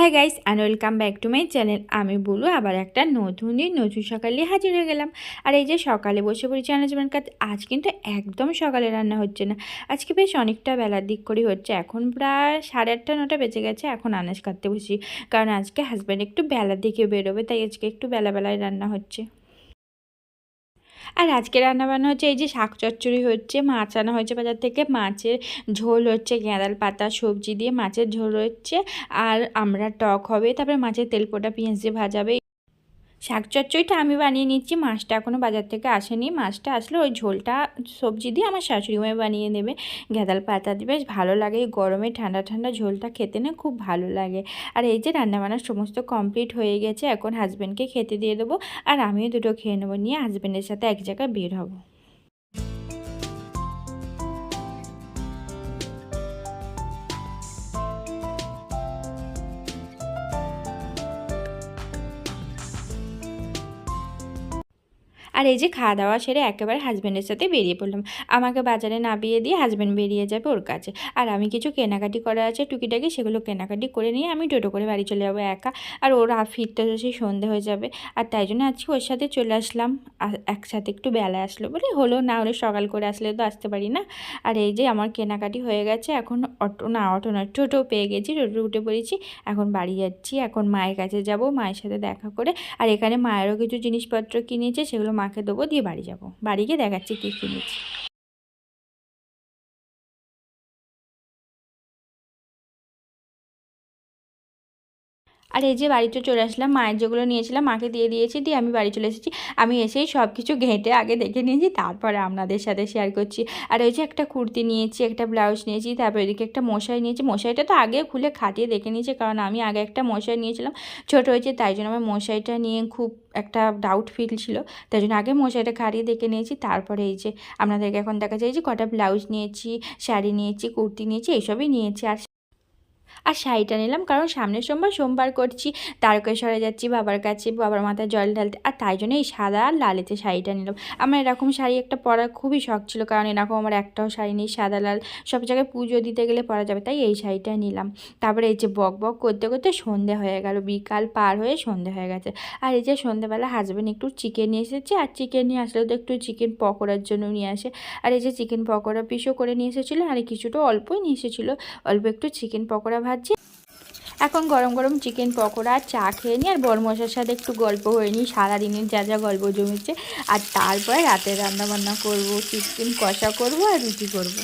Hi guys and welcome back to my channel আমি বলু, আবার একটা নতুন দিন, নতুন সকালে হাজির হয়ে গেলাম। আর এই যে সকালে বসে পড়েছি আনাজ কাজ আজ কিন্তু একদম সকালে রান্না হচ্ছে না। আজকে বেশ অনেকটা বেলার দিক করেই হচ্ছে। এখন প্রায় সাড়ে আটটা, নটা বেঁচে গেছে, এখন আনাজ কাটতে বসি। কারণ আজকে হাজব্যান্ড একটু বেলার দিকে বেরোবে, তাই আজকে একটু বেলা বেলায় রান্না হচ্ছে। আর আজকে রান্নাবান্না হচ্ছে এই যে শাক চচ্চড়ি হচ্ছে, মাছ আনা হয়েছে বাজার থেকে। মাছের ঝোল হচ্ছে গেঁদাল পাতা, সবজি দিয়ে মাছের ঝোল হচ্ছে। আর আমরা টক হবে, তারপরে মাছের তেল পোটা পেঁয়াজ দিয়ে ভাজাবে শাক চচ্চড়িটা আমি বানিয়ে নিচ্ছি। মাছটা এখনও বাজার থেকে আসেনি। মাছটা আসলে ওই ঝোলটা সবজি দিয়ে আমার শাশুড়ি মায় বানিয়ে নেবে। গেঁদাল পাতা দিয়ে বেশ ভালো লাগে। এই গরমে ঠান্ডা ঠান্ডা ঝোলটা খেতে না খুব ভালো লাগে। আর এই যে রান্নাবান্না সমস্ত কমপ্লিট হয়ে গেছে, এখন হাজব্যান্ডকে খেতে দিয়ে দেবো। আর আমিও দুটো খেয়ে নেব। নিয়ে হাজব্যান্ডের সাথে এক জায়গায় বের হব। আর এই যে খাওয়া দাওয়া সেরে একেবারে হাজব্যান্ডের সাথে বেরিয়ে পড়লাম। আমাকে বাজারে নামিয়ে দিয়ে হাজব্যান্ড বেরিয়ে যাবে ওর কাছে। আর আমি কিছু কেনাকাটি করা আছে টুকিটাকি, সেগুলো কেনাকাটি করে নিয়ে আমি টোটো করে বাড়ি চলে যাব একা। আর ওরা ফিরতে সেই সন্ধে হয়ে যাবে। আর তাই জন্য আজকে ওর সাথে চলে আসলাম। একসাথে একটু বেলা আসলো বলে হলো, না হলে সকাল করে আসলে তো আসতে পারি না। আর এই যে আমার কেনাকাটি হয়ে গেছে, এখন অটো, না অটো না টোটো পেয়ে গেছি টোটো উঠে পড়েছি। এখন বাড়ি যাচ্ছি, এখন মায়ের কাছে যাব, মায়ের সাথে দেখা করে। আর এখানে মায়েরও কিছু জিনিসপত্র কিনেছে, সেগুলো মাকে দেবো দিয়ে বাড়ি যাব। বাড়ি গিয়ে দেখাচ্ছি কী কিনেছি। আর এই যে বাড়িতে চলে আসলাম, মায়ের যেগুলো নিয়েছিলাম, মাকে দিয়ে দিয়েছি, দিয়ে আমি বাড়ি চলে এসেছি। আমি এসেই সব কিছু ঘেঁটে আগে দেখে নিয়েছি, তারপরে আপনাদের সাথে শেয়ার করছি। আর ওই যে একটা কুর্তি নিয়েছি, একটা ব্লাউজ নিয়েছি, তারপর এদিকে একটা মশাই নিয়েছি। মশাইটা তো আগে খুলে খাটিয়ে দেখে নিয়েছি, কারণ আমি আগে একটা মশাই নিয়েছিলাম। ছোট হয়েছে, তাই জন্য আমার মশাইটা নিয়ে খুব একটা ডাউট ফিল ছিল। তাই জন্য আগে মশাইটা খাটিয়ে দেখে নিয়েছি, তারপরে এই যে আপনাদেরকে এখন দেখা যায় যে কটা ব্লাউজ নিয়েছি, শাড়ি নিয়েছি, কুর্তি নিয়েছি, এইসবই নিয়েছি। আর আর শাড়িটা নিলাম, কারণ সামনের সোমবার সোমবার করছি। তারকেশ্বরে যাচ্ছি, বাবার কাছে, বাবার মাথায় জল ঢালতে। আর তাই জন্য এই সাদা আর লালেতে শাড়িটা নিলাম। আমার এরকম শাড়ি একটা পরার খুবই শখ ছিল, কারণ এরকম আমার একটাও শাড়ি নেই, সাদা, লাল। সব জায়গায় পুজো দিতে গেলে পরা যাবে, তাই এই শাড়িটা নিলাম। তারপরে এই যে বক বক করতে করতে সন্ধে হয়ে গেল, বিকাল পার হয়ে সন্ধে হয়ে গেছে। আর এই যে সন্ধেবেলা হাজব্যান্ড একটু চিকেন নিয়ে এসেছে, আর চিকেন নিয়ে আসলে তো একটু চিকেন পকোড়ার জন্য নিয়ে আসে। আর এই যে চিকেন পকোড়া পিসও করে নিয়ে এসেছিল, আর কিছুটা অল্পই নিয়ে এসেছিল, অল্প একটু চিকেন পকোড়া ভাজছি। এখন গরম গরম চিকেন পকোড়া, চা খেয়ে নিই আর বরমশার সাথে একটু গল্প হয়ে নিই। সারাদিনের যা যা গল্প জমেছে। আর তারপরে রাতে রান্নাবান্না করব চিকেন কষা করব আর রুটি করব।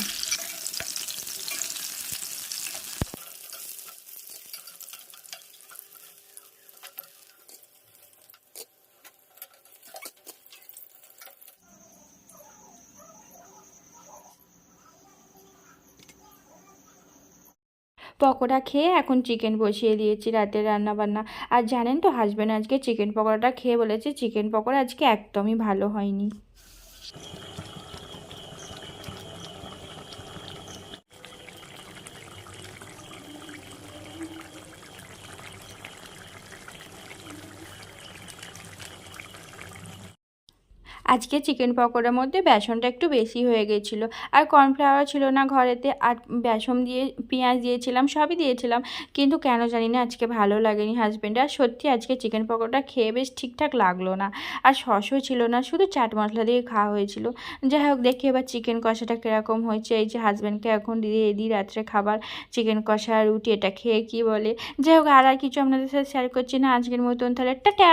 পকোড়া খেয়ে এখন চিকেন বসিয়ে দিয়েছি রাতের রান্না বান্না আর জানেন তো হাজব্যান্ড আজকে চিকেন পকোড়াটা খেয়ে বলেছে চিকেন পকোড়া আজকে একদমই ভালো হয়নি। আজকে চিকেন পকোড়ার মধ্যে বেসনটা একটু বেশি হয়ে গেছিল। আর কর্নফ্লাওয়ার ছিল না ঘরেতে, আর বেসন দিয়ে, পেঁয়াজ দিয়েছিলাম, সবই দিয়েছিলাম। কিন্তু কেন জানি না আজকে ভালো লাগেনি হাজব্যান্ড আর সত্যি আজকে চিকেন পকোড়া খেয়ে বেশ ঠিকঠাক লাগল না। আর সসও ছিল না, শুধু চাট মশলা দিয়ে খাওয়া হয়েছিল। যাই হোক, দেখি এবার চিকেন কষাটা কীরকম হয়েছে। এই যে হাজব্যান্ডকে এখন দিদি এদি রাত্রে খাবার, চিকেন কষা রুটি, এটা খেয়ে কি বলে? যাই হোক, আর আর কিছু আপনাদের সাথে শেয়ার করছি না। আজকের মতন তাহলে টাটা!